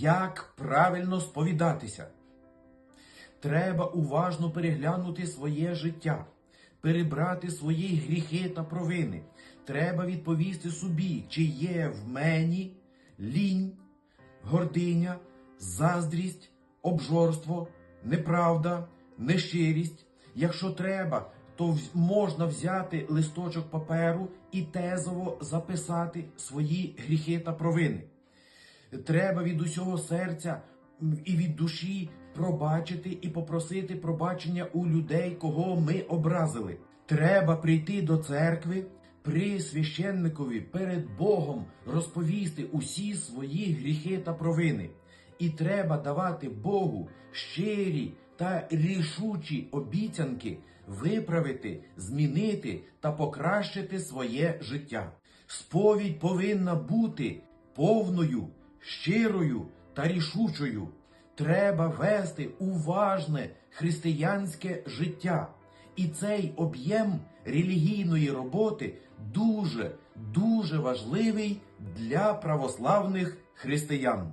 Як правильно сповідатися? Треба уважно переглянути своє життя, перебрати свої гріхи та провини. Треба відповісти собі, чи є в мені лінь, гординя, заздрість, обжорство, неправда, нещирість. Якщо треба, то можна взяти листочок паперу і тезово записати свої гріхи та провини. Треба від усього серця і від душі пробачити і попросити пробачення у людей, кого ми образили. Треба прийти до церкви при священникові перед Богом розповісти усі свої гріхи та провини. І треба давати Богу щирі та рішучі обіцянки виправити, змінити та покращити своє життя. Сповідь повинна бути повною, щирою та рішучою. Треба вести уважне християнське життя. І цей об'єм релігійної роботи дуже, дуже важливий для православних християн.